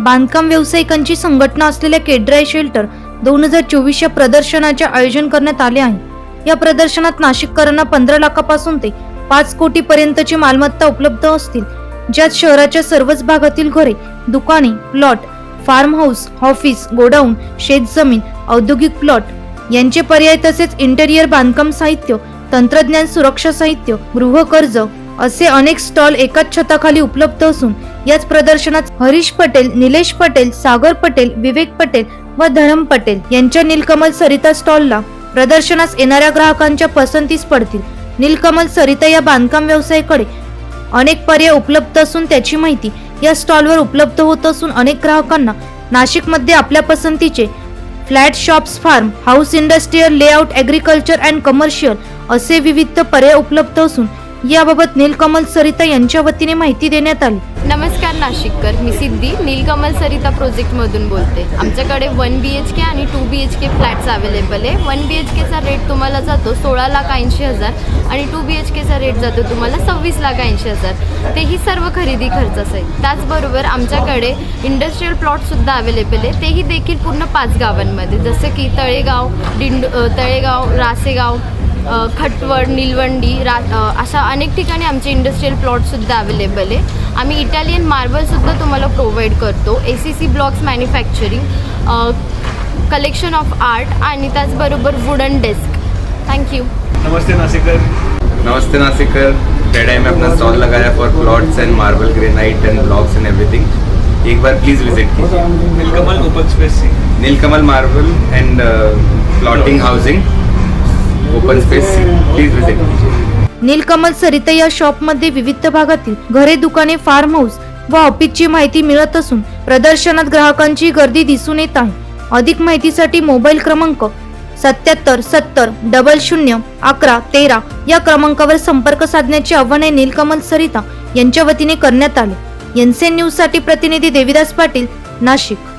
बांधकाम व्यावसायिकांची संघटना असलेल्या केड्राय शेल्टर दोन हजार चोवीसच्या प्रदर्शनाचे आयोजन करण्यात आले आहे. या प्रदर्शनात नाशिककरांना पंधरा लाखापासून ते पाच कोटी पर्यंतची मालमत्ता उपलब्ध असतील ज्यात शहराच्या सर्वच भागातील घरे दुकाने plot farm house office godown शेतजमीन औद्योगिक प्लॉट यांचे पर्याय तसेच इंटेरियर बांधकाम साहित्य तंत्रज्ञान सुरक्षा साहित्य गृहकर्ज असे अनेक स्टॉल एकाच छताखाली उपलब्ध असून याच प्रदर्शनात हरीश पटेल निलेश पटेल सागर पटेल विवेक पटेल व धरम पटेल यांच्या नीलकमल सरिता स्टॉलला प्रदर्शनास येणाऱ्या ग्राहकांच्या पसंतीस पडतील. नीलकमल सरिता या बांधकाम व्यवसायाकडे अनेक पर्याय उपलब्ध असून त्याची माहिती या स्टॉलवर उपलब्ध होत असून अनेक ग्राहकांना नाशिकमध्ये आपल्या पसंतीचे flat shops farm house industrial layout agriculture and commercial असे विविध पर्याय उपलब्ध असून याबाबत नीलकमल सरिता यांच्या वतीने माहिती देण्यात आली. नमस्कार नाशिककर मी सिद्धी. नीलकमल सरिता प्रोजेक्टमधून बोलते. आमच्याकडे वन बी एच के आणि two B H K flats available आहे. वन बी एच केचा रेट तुम्हाला जातो सोळा लाख ऐंशी हजार आणि टू बी एच केचा रेट जातो तुम्हाला सव्वीस लाख ऐंशी हजार. तेही सर्व खरेदी खर्चाच आहे. त्याचबरोबर आमच्याकडे इंडस्ट्रीयल प्लॉटसुद्धा अवेलेबल आहे. तेही देखील पूर्ण पाच गावांमध्ये. जसं की तळेगाव डिंड तळेगाव रासेगाव खटवड निलवंडी रा अशा अनेक ठिकाणी आमचे इंडस्ट्रीयल प्लॉटसुद्धा अवेलेबल आहे. आम्ही इटालियन मार्बलसुद्धा तुम्हाला प्रोव्हाइड करतो. A C C blocks manufacturing collection of art आणि त्याचबरोबर वुडन डेस्क थँक्यू नमस्ते नासिकर. नमस्ते नासिकर. पेड़ाई में अपना स्टॉल लगाया for plots and marble granite and blocks and everything एक बार प्लीज विजिट कीजिए। Neelkamal open space Neelkamal marble and plotting housing open space please visit Neelkamal Sarita या शॉपमध्ये विविध भागातील घरे दुकाने फार्म हाऊस व ऑफिसची माहिती मिळत असून प्रदर्शनात ग्राहकांची गर्दी दिसून येत आहे. अधिक माहितीसाठी मोबाईल क्रमांक सत्याहत्तर सत्तर डबल शून्य अकरा तेरा या क्रमांकावर संपर्क साधण्याचे आव्हान नीलकमल सरिता यांच्या वतीने करण्यात आले. एनसीएन न्यूजसाठी प्रतिनिधी देविदास पाटील नाशिक.